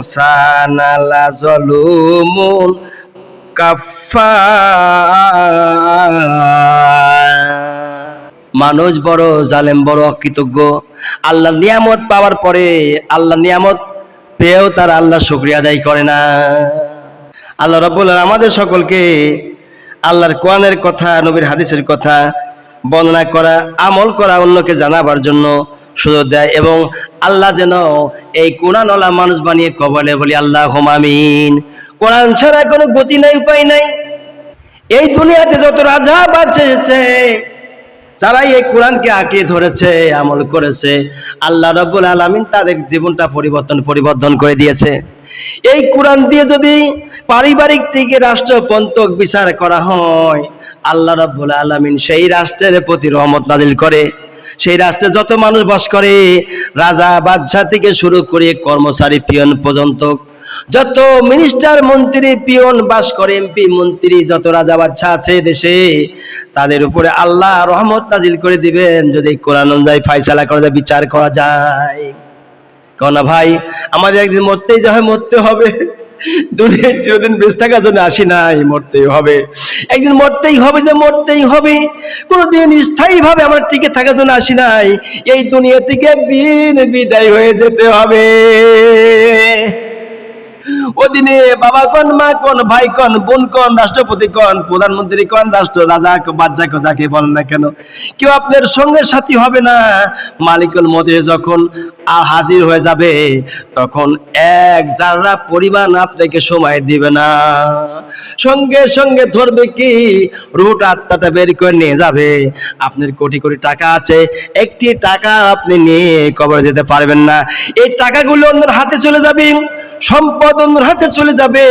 ইনসানা কাফফার। মানুষ বড়, জালেম বড় অকৃতজ্ঞ আল্লাহ নিয়ামত পাওয়ার পরে আল্লাহ নিয়ামত পেয়েও তার আল্লাহ শুক্রিয়া আদায় করে না। আল্লাহ রব্বুল আমাদের সকলকে আল্লাহর কোরআনের কথা, নবীর হাদিসের কথা বর্ণনা করা, আমল করা অন্যকে জানাবার জন্য সুযোগ দেয় এবং আল্লাহ যেন এই কোরআনওয়ালা মানুষ বানিয়ে কবলে বলি আল্লাহ হোমামিন কোরআন ছাড়া কোনো গতি নাই, উপায় নাই। এই দুনিয়াতে যত রাজা বাচ্চা এসেছে যারা এই কোরআনকে আঁকিয়ে ধরেছে, আমল করেছে, আল্লাহ রব্বুল আলমিন তাদের জীবনটা পরিবর্তন পরিবর্তন করে দিয়েছে। এই কোরআন দিয়ে যদি পারিবারিক থেকে রাষ্ট্রপন্তক বিচার করা হয়, আল্লাহ রব্বুল আলমিন সেই রাষ্ট্রের প্রতি রহমত নাজিল করে। সেই রাষ্ট্রে যত মানুষ বাস করে, রাজা বাদশাহ থেকে শুরু করে কর্মচারী, পিয়ন পর্যন্ত। যত মিনিস্টার মন্ত্রী, পিয়ন বাস করে, এমপি, মন্ত্রী, যত রাজা বাচ্চা আছে দেশে, তাদের উপরে আল্লাহ রহমত নাজিল করে দিবেন। যদি কোরআন অনুযায়ী ফাইসালা করা যায়, বিচার করা যায়। কেন ভাই, আমাদের একদিন মরতেই যা হয়, মরতে হবে। দুনিয়ায় চিরদিন বেঁচে থাকার জন্য আসি নাই, মরতেই হবে। একদিন মরতেই হবে যে মরতেই হবে। কোনোদিন স্থায়ীভাবে আমরা টিকে থাকার জন্য আসি নাই। এই দুনিয়া থেকে একদিন বিদায় হয়ে যেতে হবে। ওদিনে বাবা কন, মা কন, ভাই কন, বোন কন, রাষ্ট্রপতি কন, প্রধানমন্ত্রী কন, রাষ্ট্র রাজা বাচ্চা যাকে বলেন না কেন। কেউ আপনার সঙ্গে সাথী হবে না। মালিকুল মধ্যে যখন হাজির হয়ে যাবে, তখন এক যারা পরিমাণ আপনাকে সময় দিবে না। সঙ্গে সঙ্গে ধরবে কি? রুট আত্মাটা বের করে নিয়ে যাবে। আপনার কোটি কোটি টাকা আছে। একটি টাকা আপনি নিয়ে কবর যেতে পারবেন না। এই টাকাগুলো অন্যের হাতে চলে যাবে। সম্পদ অন্যের হাতে চলে যাবে।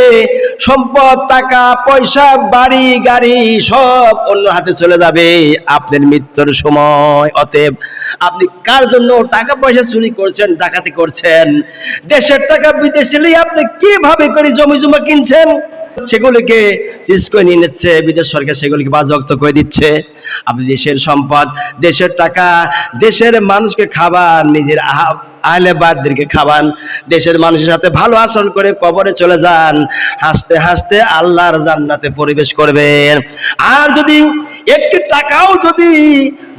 সম্পদ, টাকা, পয়সা, বাড়ি, গাড়ি, সব অন্য হাতে চলে যাবে। আপনার মৃত্যুর সময়। অতএব আপনি কার জন্য টাকা পয়সা চুরি করছেন, ডাকাতি করছেন? দেশের টাকা বিদেশে আপনি কীভাবে করে জমি জমা কিনছেন? সেগুলিকে চিজ করে নিয়ে নিচ্ছে, বিদেশ সরকার সেগুলিকে বাজেয়াপ্ত করে দিচ্ছে। আপনি দেশের সম্পদ, দেশের টাকা, দেশের মানুষকে খাবার, নিজের আহা, আহলে বাদদেরকে খাবান দেশের মানুষের সাথে ভালো আচরণ করে কবরে চলে যান। হাসতে হাসতে আল্লাহর জান্নাতে পরিবেশ করবেন। আর যদি একটি টাকাও যদি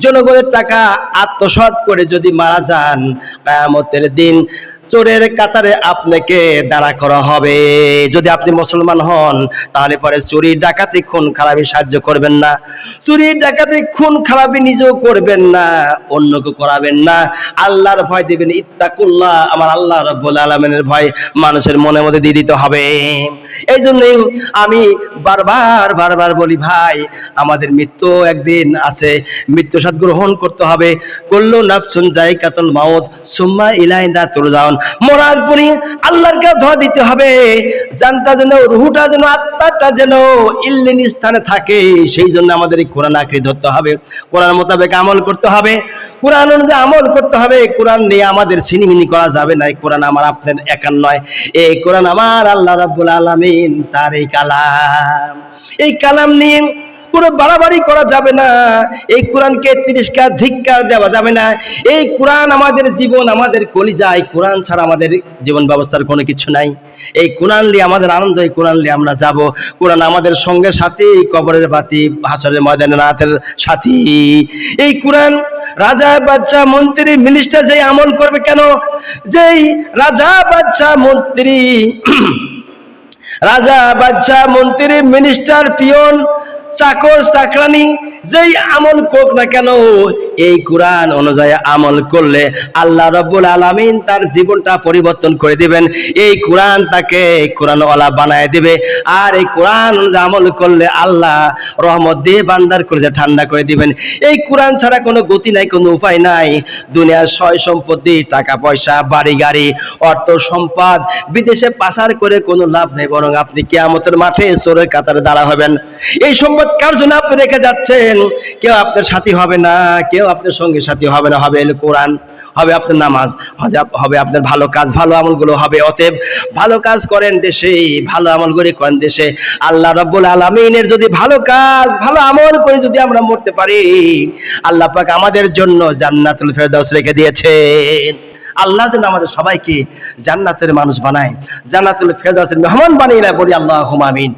জনগণের টাকা আত্মসৎ করে যদি মারা যান, কায়ামতের দিন চোরের কাতারে আপনাকে দাঁড়া করা হবে। যদি আপনি মুসলমান হন, তাহলে পরে চুরি ডাকাতি, খুন, খারাপি সাহায্য করবেন না। চুরি ডাকাতি, খুন, খারাপি নিজেও করবেন না, অন্যকে করাবেন না। আল্লাহর ভয় দিবেন, ইত্তাকুল্লাহ, আমার আল্লাহ রব্বুল আলমিনের ভয় মানুষের মনে মধ্যে দিয়ে দিতে হবে। এই জন্যই আমি বারবার বারবার বলি, ভাই, আমাদের মৃত্যু একদিন আছে। মৃত্যু সাথ গ্রহণ করতে হবে। কল্লু নাফসুন যাই কাতল মাউত, সুম্মা ইলাইন্দা তুরজাউন মরার পরে আল্লাহর কাছে ধোয়া দিতে হবে। জানটা যেন, রুহুটা যেন, আত্মাটা যেন ইল্লিন স্থানে থাকে, সেই জন্য আমাদের কোরআন আঁকড়ে ধরতে হবে। কোরআন মোতাবেক আমল করতে হবে। কোরআন অনুযায়ী আমল করতে হবে। কোরআন নিয়ে আমাদের সিনিমিনি করা যাবে না। কোরআন আমার আপনার একার নয়। এই কোরআন আমার আল্লাহ রাব্বুল আলামিন তার এই কালাম। এই কালাম নিয়ে কোনো বাড়াবাড়ি করা যাবে না। এই কোরআনকে তিরস্কার ধিক্কার দেওয়া যাবে না। এই কোরআন আমাদের জীবন, আমাদের কলিজা। এই কোরআন ছাড়া আমাদের জীবন ব্যবস্থার কোনো কিছু নাই। এই কোরআন নিয়ে, আমাদের আনন্দ, এই কোরআন নিয়ে আমরা যাব। কোরআন আমাদের সঙ্গে সাথী, কবরের বাতি, হাসরের ময়দানে রাতের সাথী। এই কোরআন রাজা বাচ্চা মন্ত্রী মিনিস্টার যেই আমল করবে কেন? যেই রাজা বাচ্চা মন্ত্রী, রাজা বাদশা মন্ত্রী মিনিস্টার পিয়ন চাকর, চাকরানি, যেই আমল করুক না কেন, এই কোরআন অনুযায়ী আমল করলে আল্লাহ রব্বুল আলামিন তার জীবনটা পরিবর্তন করে দিবেন। এই কোরআন তাকে কোরআনওয়ালা বানায় দিবে। আর এই কোরআন আমল করলে আল্লাহ রহমত দিয়ে বান্দার করে ঠান্ডা করে দিবেন। এই কোরআন ছাড়া কোনো গতি নাই, কোনো উপায় নাই। দুনিয়ার সয় সম্পত্তি, টাকা পয়সা, বাড়ি, গাড়ি, অর্থ সম্পদ, বিদেশে পাচার করে কোনো লাভ নেই, বরং আপনি কেয়ামতের মাঠে চোরের কাতারে দাঁড়া হবেন। এই সম্পদ কার জন্য আপনি রেখে যাচ্ছেন? কেউ আপনার সাথী হবে না, কেউ আপনার সঙ্গে সাথী হবে না, হবে কোরআন, হবে আপনার নামাজ, হবে- আপনার ভালো কাজ, ভালো আমলগুলো হবে। অতএব ভালো কাজ করেন দেশে, ভালো আমল করে করেন দেশে। আল্লাহ রব্বুল আলমিনের যদি ভালো কাজ, ভালো আমল করে যদি আমরা মরতে পারি, আল্লাহ পাক আমাদের জন্য জান্নাতুল ফেরদাউস রেখে দিয়েছেন। আল্লাহ যেন আমাদের সবাইকে জান্নাতের মানুষ বানায়, জান্নাতুল ফেরদাউসের মেহমান বানিয়ে নেয় বলি আল্লাহ আমিন।